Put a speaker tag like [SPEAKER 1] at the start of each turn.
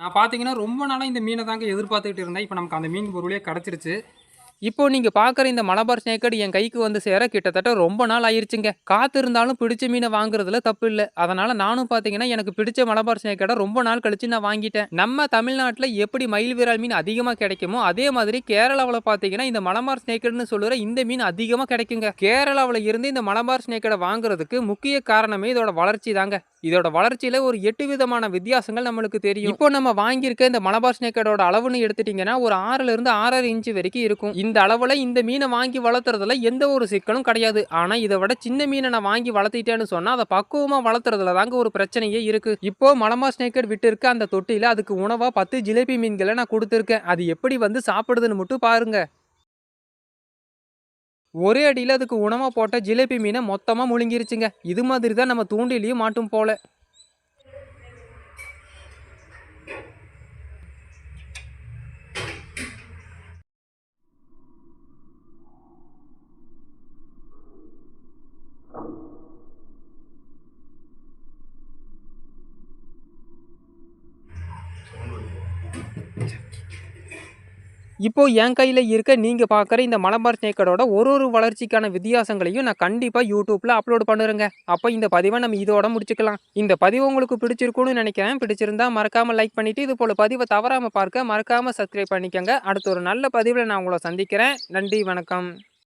[SPEAKER 1] நான் பார்த்தீங்கன்னா ரொம்ப நாளாக இந்த மீனை தாங்க எதிர்பார்த்துக்கிட்டு இருந்தேன். இப்போ நமக்கு அந்த மீன் பொருளே கிடச்சிருச்சு.
[SPEAKER 2] இப்போ நீங்கள் பார்க்குற இந்த மலபார் ஸ்னேக்கட் என் கைக்கு வந்து சேர கிட்டத்தட்ட ரொம்ப நாள் ஆயிருச்சுங்க. காத்து இருந்தாலும் பிடிச்ச மீனை வாங்குறதுல தப்பு இல்லை. அதனால் நானும் பார்த்தீங்கன்னா எனக்கு பிடிச்ச மலபார் ஸ்னேக்கடை ரொம்ப நாள் கழிச்சு நான் வாங்கிட்டேன். நம்ம தமிழ்நாட்டில் எப்படி மயில் விரால் மீன் அதிகமாக கிடைக்குமோ அதே மாதிரி கேரளாவில் பார்த்தீங்கன்னா இந்த மலபார் ஸ்னேக்கட்னு சொல்லுற இந்த மீன் அதிகமாக கிடைக்குங்க. கேரளாவில் இருந்து இந்த மலபார் ஸ்னேக்கடை வாங்குறதுக்கு முக்கிய காரணமே இதோட வளர்ச்சி தாங்க. இதோட வளர்ச்சியில் ஒரு எட்டு விதமான வித்தியாசங்கள் நம்மளுக்கு தெரியும். இப்போ நம்ம வாங்கியிருக்க இந்த மலபார் ஸ்னேக்கடோட அளவுன்னு எடுத்துட்டீங்கன்னா ஒரு ஆறுல இருந்து ஆறரை இன்ச்சு வரைக்கும் இருக்கும். இந்த அளவில் இந்த மீனை வாங்கி வளர்த்துறதுல எந்த ஒரு சிக்கலும் கிடையாது. ஆனால் இதை விட சின்ன மீனை நான் வாங்கி வளர்த்திட்டேன்னு சொன்னால் அதை பக்குவமாக வளர்த்துறதுல தாங்க ஒரு பிரச்சனையே இருக்கு. இப்போ மலபார் ஸ்னேக்கட் விட்டு இருக்க அந்த தொட்டியில் அதுக்கு உணவாக பத்து ஜிலேபி மீன்களை நான் கொடுத்துருக்கேன். அது எப்படி வந்து சாப்பிடுதுன்னு மட்டும் பாருங்கள் ஒரே அடியில் அதுக்கு உணவாக போட்ட ஜிலேபி மீனை மொத்தமாக முழுங்கிருச்சுங்க. இது மாதிரி தான் நம்ம தூண்டிலையும் மாட்டும் போல. இப்போ என் கையில் இருக்க நீங்கள் பார்க்குற இந்த மலபார் ஸ்னேக்கடோட ஒரு ஒரு வளர்ச்சிக்கான வித்தியாசங்களையும் நான் கண்டிப்பாக யூடியூப்பில் அப்லோட் பண்ணுறேங்க. அப்போ இந்த பதிவை நம்ம இதோட முடிச்சுக்கலாம். இந்த பதிவு உங்களுக்கு பிடிச்சிருக்கும்னு நினைக்கிறேன். பிடிச்சிருந்தா மறக்காமல் லைக் பண்ணிவிட்டு இது போல் பதிவை தவறாமல் பார்க்க மறக்காமல் சப்ஸ்கிரைப் பண்ணிக்கோங்க. அடுத்த ஒரு நல்ல பதிவில் நான் உங்களை சந்திக்கிறேன். நன்றி வணக்கம்.